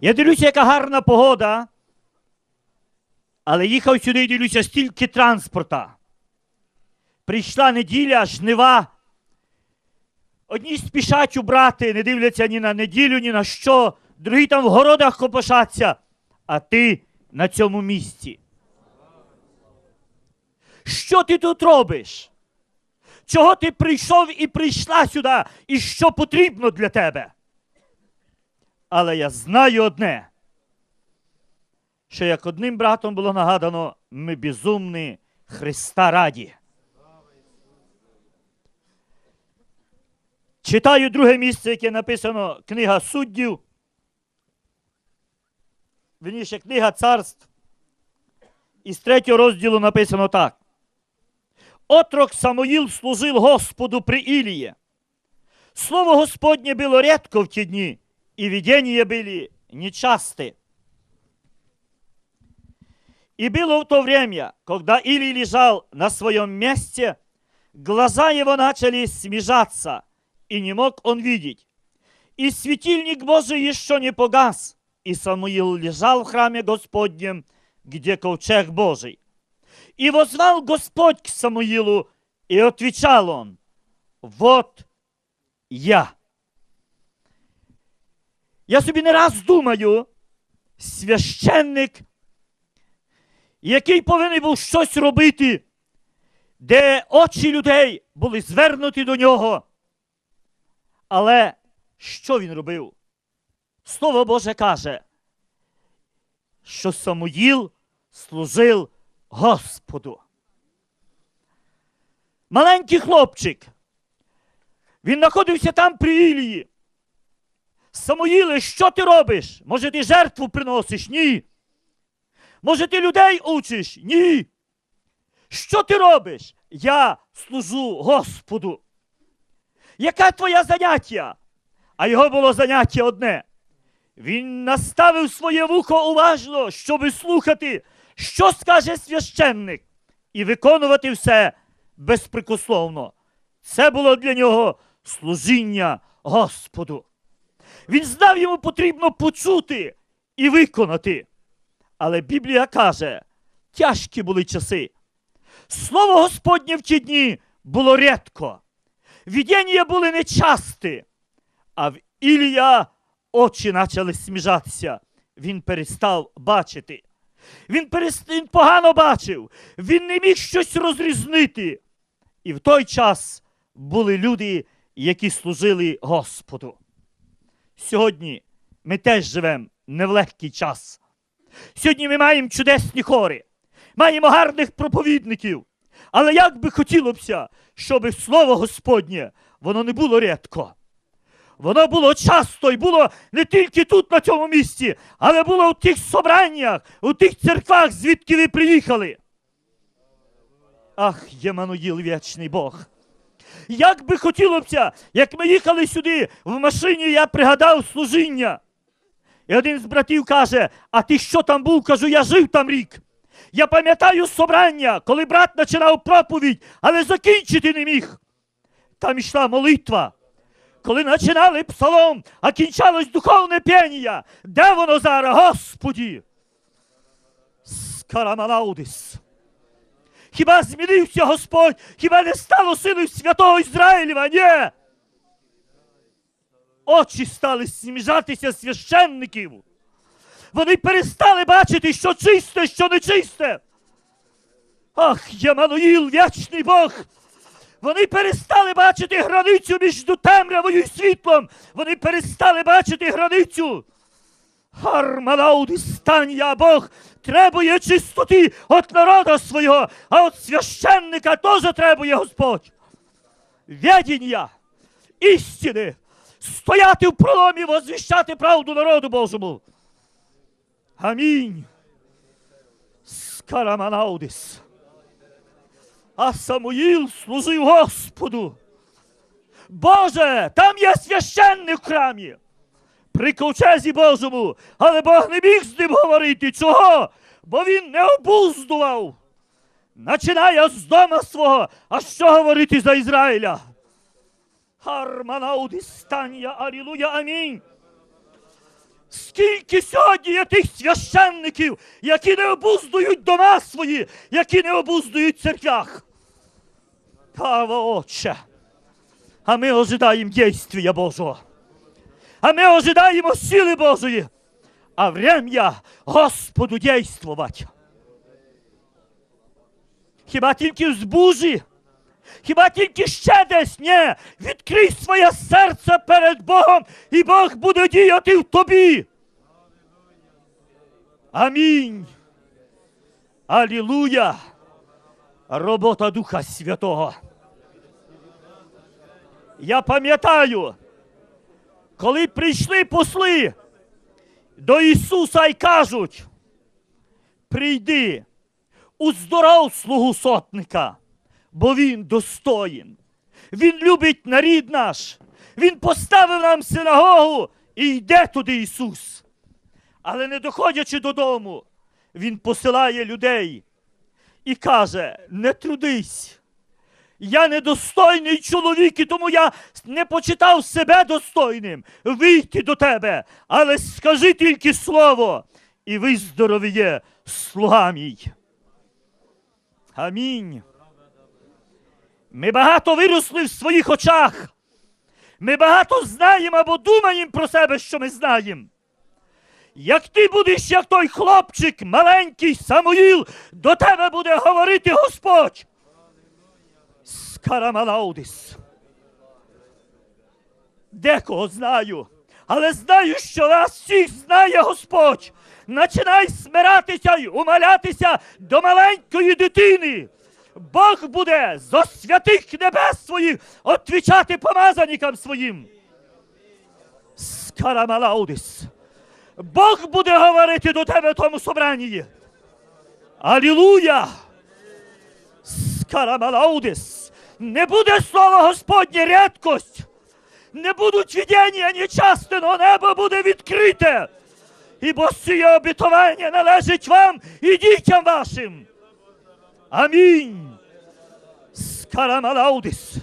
Я дивлюся, яка гарна погода. Але їхав сюди і дивлюся стільки транспорта. Прийшла неділя, жнива. Одні спішать убрати, не дивляться ні на неділю, ні на що. Другі там в городах копошаться, а ти на цьому місці. Що ти тут робиш? Чого ти прийшов і прийшла сюди, і що потрібно для тебе? Але я знаю одне, що як одним братом було нагадано, ми безумні Христа раді. Читаю друге місце, яке написано Книга суддів. Вірніше, книга царств. І з третього розділу написано так. Отрок Самоїл служив Господу при Ілії. Слово Господнє було рідко в ті дні, и видения были нечасты. И было в то время, когда Илий лежал на своем месте, глаза его начали смежаться, и не мог он видеть. И светильник Божий еще не погас, и Самуил лежал в храме Господнем, где ковчег Божий. И возвал Господь к Самуилу, и отвечал он, «Вот я». Я собі не раз думаю, священник, який повинен був щось робити, де очі людей були звернуті до нього. Але що він робив? Слово Боже каже, що Самуїл служив Господу. Маленький хлопчик. Він знаходився там при Ілії. Самоїле, що ти робиш? Може, ти жертву приносиш? Ні. Може, ти людей учиш? Ні. Що ти робиш? Я служу Господу. Яке твоє заняття? А його було заняття одне. Він наставив своє вухо уважно, щоби слухати, що скаже священник, і виконувати все безпрекословно. Це було для нього служіння Господу. Він знав, йому потрібно почути і виконати. Але Біблія каже, тяжкі були часи. Слово Господнє в ті дні було рідко. Відіння були нечасті, а в Ілія очі почали сміжатися. Він перестав бачити. Він, перест... він погано бачив, він не міг щось розрізнити. І в той час були люди, які служили Господу. Сьогодні ми теж живемо не в легкий час. Сьогодні ми маємо чудесні хори, маємо гарних проповідників. Але як би хотілося, щоб слово Господнє воно не було рідко. Воно було часто і було не тільки тут, на цьому місці, але було у тих собраннях, у тих церквах, звідки ви приїхали. Ах, Ємануїл вічний Бог. Як би хотілося, як ми їхали сюди в машині, я пригадав служіння. І один з братів каже: А ти що там був? Кажу, я жив там рік. Я пам'ятаю собрання, коли брат починав проповідь, але закінчити не міг. Там йшла молитва. Коли починали псалом, а кінчалось духовне п'яння. Де воно зараз, Господі? Скараманаудис. Хіба змінився Господь? Хіба не стало силою святого Ізраїлєва? Ні. Очі стали сміжатися священників. Вони перестали бачити, що чисте, що нечисте. Ах, Ямануїл, вічний Бог. Вони перестали бачити границю між темрявою і світлом. Вони перестали бачити границю. Хармалауди, стань Бог, требує чистоти від народу свого, а від священника теж требує Господь. Ведення, істини, стояти в проломі, возвіщати правду народу Божому. Амінь. Скараманаудис. А Самуїл служив Господу. Боже, там є священник в храмі. При ковчезі Божому, але Бог не міг з ним говорити. Чого? Бо він не обуздував. Начинає з дома свого, а що говорити за Ізраїля? Харманаудис стання, алілуя, амінь. Скільки сьогодні є тих священників, які не обуздують дома свої, які не обуздують церквях. Пава Отче, а ми ожидаємо дійствия Божого. А ми ожидаємо сили Божої. А врем'я Господу дійствувати. Хіба тільки в збужі? Хіба тільки ще десь? Ні. Відкрий своє серце перед Богом, і Бог буде діяти в тобі. Амінь. Алілуя. Робота Духа Святого. Я пам'ятаю, коли прийшли посли до Ісуса і кажуть, прийди, уздоров слугу сотника, бо він достоїн. Він любить нарід наш. Він поставив нам синагогу і йде туди Ісус. Але не доходячи додому, Він посилає людей і каже: не трудись. Я недостойний чоловік, і тому я не почитав себе достойним вийти до тебе. Але скажи тільки слово, і виздоровіє слуга мій. Амінь. Ми багато виросли в своїх очах. Ми багато знаємо або думаємо про себе, що ми знаємо. Як ти будеш, як той хлопчик, маленький Самуїл, до тебе буде говорити Господь. Скарамалаудис. Декого знаю, але знаю, що вас всіх знає Господь. Начинай смиратися й умалятися до маленької дитини. Бог буде зо святих небес своїх отвічати помазанникам своїм. Скарамалаудис. Бог буде говорити до тебе в тому собранні. Алілуя! Скарамалаудис. Не буде слова Господнє рідкость. Не будуть видіння нечасти, но небо буде відкрите. Ібо сіє обітування належить вам і дітям вашим. Амінь. Скарамалаудис.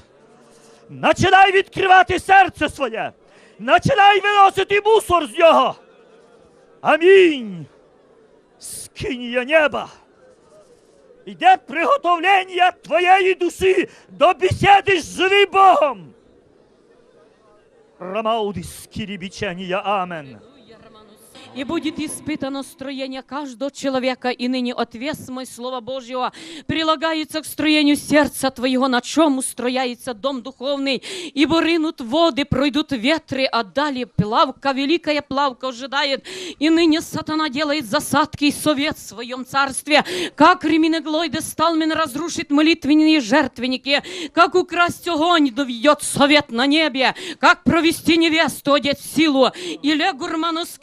Начинай відкривати серце своє. Начинай виносити мусор з нього. Амінь. Скинія неба. Йде приготовлення твоєї душі до бесіди з живим Богом. Рамаудис кирибичания. Амен. И будет испытано строение каждого человека, и ныне отвес мой Слова Божьего прилагается к строению сердца твоего, на чем устрояется дом духовный, ибо рынут воды, пройдут ветры, а далее плавка, великая плавка ожидает, и ныне сатана делает засадки и совет в своем царстве, как Реминеглойде Сталмен разрушит молитвенные жертвенники, как украсть огонь доведет совет на небе, как провести невесту, одеть в силу, и легурманус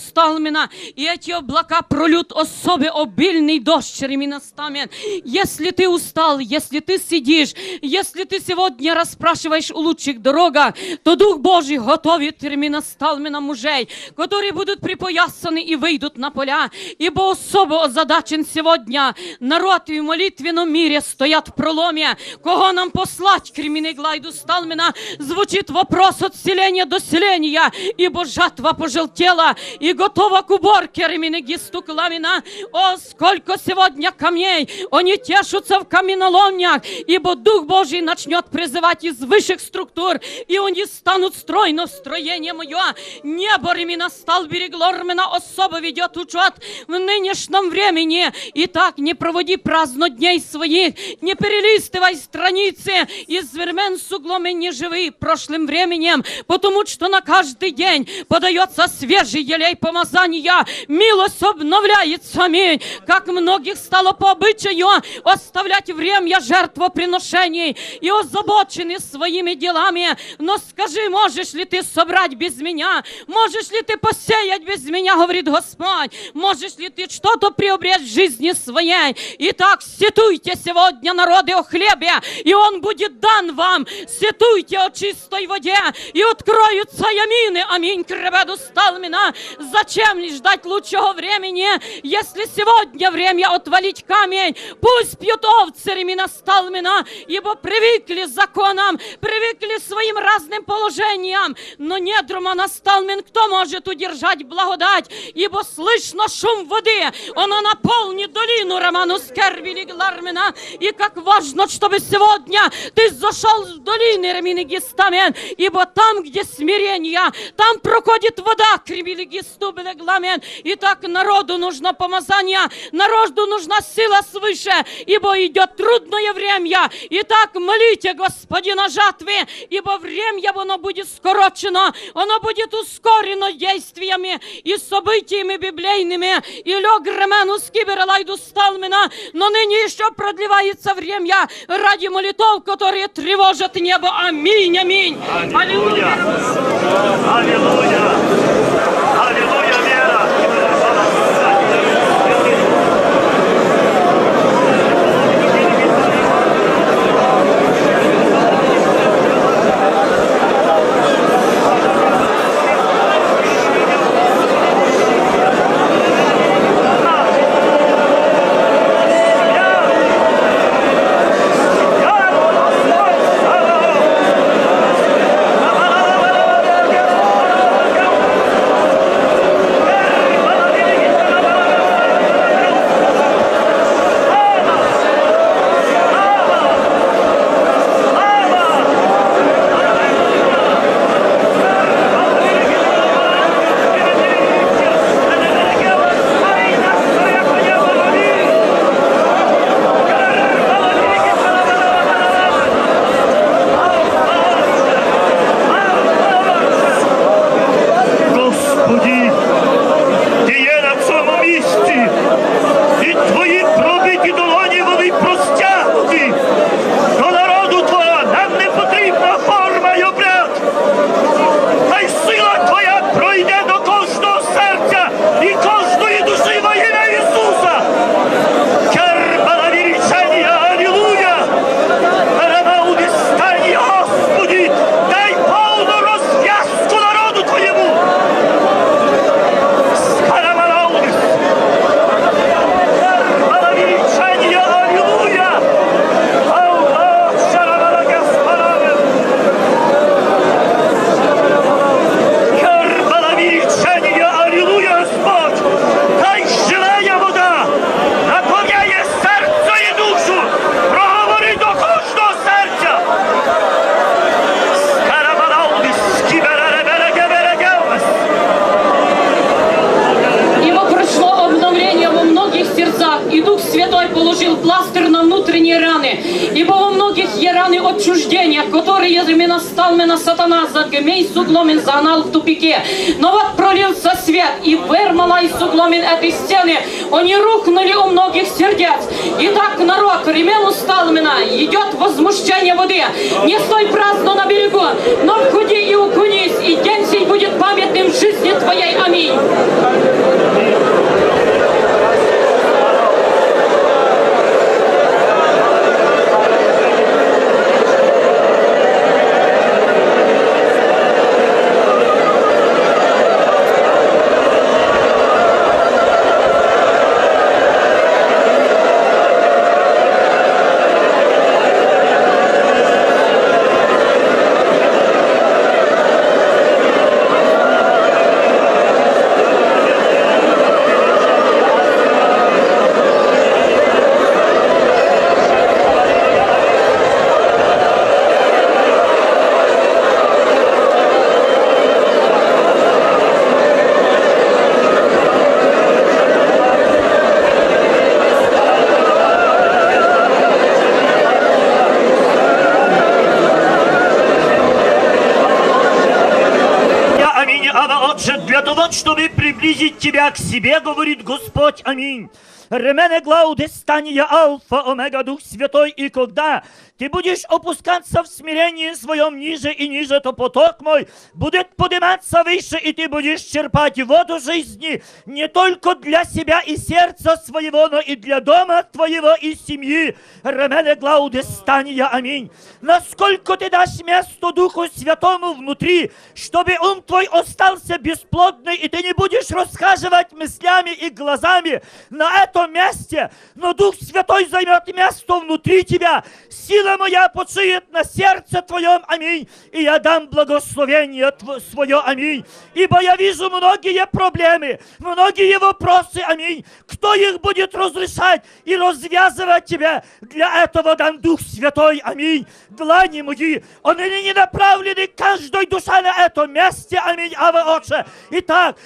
кеберелайду Сталмена, и эти облака пролют особе обильный дождь Ремина Стамен. Если ты устал, если ты сидишь, если ты сегодня расспрашиваешь у лучших дорогах, то Дух Божий готовит Ремина Сталмена мужей, которые будут припоясаны и выйдут на поля, ибо особо озадачен сегодня народ и в молитвенном мире стоят в проломе, кого нам послать, Кремины Глайду Сталмена, звучит вопрос от селения до селения, ибо жатва пожелтела, и готова к уборке Реминегисту Кламина. О, сколько сегодня камней! Они тешутся в каменоломнях, ибо Дух Божий начнет призывать из высших структур, и они станут стройно в строение мое. Небо Ремина стал береглормена особо ведет учет в нынешнем времени. Итак, не проводи праздно дней своих, не перелистывай страницы из времен с углом и не живи прошлым временем, потому что на каждый день подается свежий елей помазания, милость обновляется, аминь. Как многих стало по обычаю оставлять время жертвоприношений и озабочены своими делами. Но скажи, можешь ли ты собрать без меня? Можешь ли ты посеять без меня, говорит Господь? Можешь ли ты что-то приобрести в жизни своей? Итак, сетуйте сегодня, народы, о хлебе, и он будет дан вам. Сетуйте о чистой воде, и откроются ямины. Аминь. Кребеду сталмина. Зачем ли ждать лучшего времени, если сегодня время отвалить камень? Пусть пьют овцы ремена сталмена, ибо привыкли к законам, привыкли к своим разным положениям. Но недрума насталмен, кто может удержать благодать? Ибо слышно шум воды, она наполнит долину Роману Скервили Глармена. И как важно, чтобы сегодня ты зашел в долины Ремины Гистамен, ибо там, где смирение, там проходит вода, Кремили Гисту Белегламен. И так народу нужно помазание, народу нужна сила свыше, ибо идет трудное время. Итак, молите Господина жатвы, ибо время оно будет скорочено, оно будет ускорено действиями и событиями библейными. И лег ремену скибералайду сталмена, но ныне еще продлевается время ради молитв, которые тревожат небо. Аминь, аминь. Аллилуйя! Аллилуйя! Отчуждения, которые именно стал на сатана за гмей сугломен загнал в тупике. Но вот пролился свет, и вырмала из сугломен этой стены. Они рухнули у многих сердец. Итак, народ, ремену сталмена, идет возмущение воды. Не стой праздно на берегу, но входи и укунись, и день сей будет памятным в жизни твоей. Аминь. aqui приблизить тебя к себе, говорит Господь, аминь. Ремене глауде стания Алфа, Омега, Дух Святой, и когда ты будешь опускаться в смирении своем ниже и ниже, то поток мой будет подниматься выше, и ты будешь черпать воду жизни не только для себя и сердца своего, но и для дома твоего и семьи. Ремеле Глауде Стания, аминь. Насколько ты дашь место Духу Святому внутри, чтобы ум твой остался бесплодный, и ты не будешь расхаживать мыслями и глазами на этом месте, но Дух Святой займет место внутри тебя. Сила моя почиет на сердце твоем, аминь, и я дам благословение свое, аминь. Ибо я вижу многие проблемы, многие вопросы, аминь. Кто их будет разрешать и развязывать тебе? Для этого дан Дух Святой, аминь. Длани мои, они не направлены каждой душе на этом месте, аминь, Ава Отче. Итак,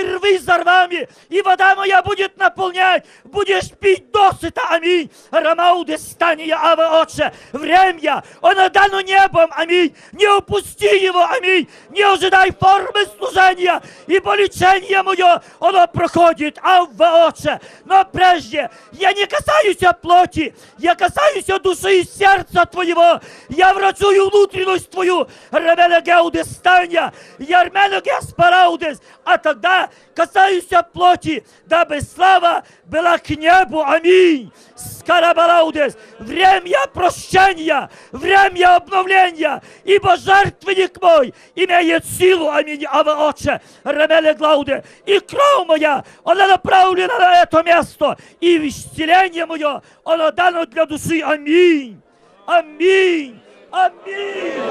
копай рвы за рвами, и вода моя будет наполнять, будешь пить досыта, аминь. Рамауде стания, Ава Отче. Время, оно дано небом, аминь. Не упусти его, аминь. Не ожидай формы служения, ибо лечение мое, оно проходит, Ава Отче. Но прежде я не касаюсь плоти, я касаюсь души и сердца твоего. Я врачую внутренность твою. Ревеле геудес стания, ярмене геспараудес. А тогда касаюсь плоти, дабы слава была к небу. Аминь. Скарабараудес. Время прощения, время обновления, ибо жертвенник мой имеет силу, аминь, Ава Отче, Ремеле Глауде, и кровь моя, она направлена на это место, и исцеление мое, оно дано для души, аминь, аминь, аминь.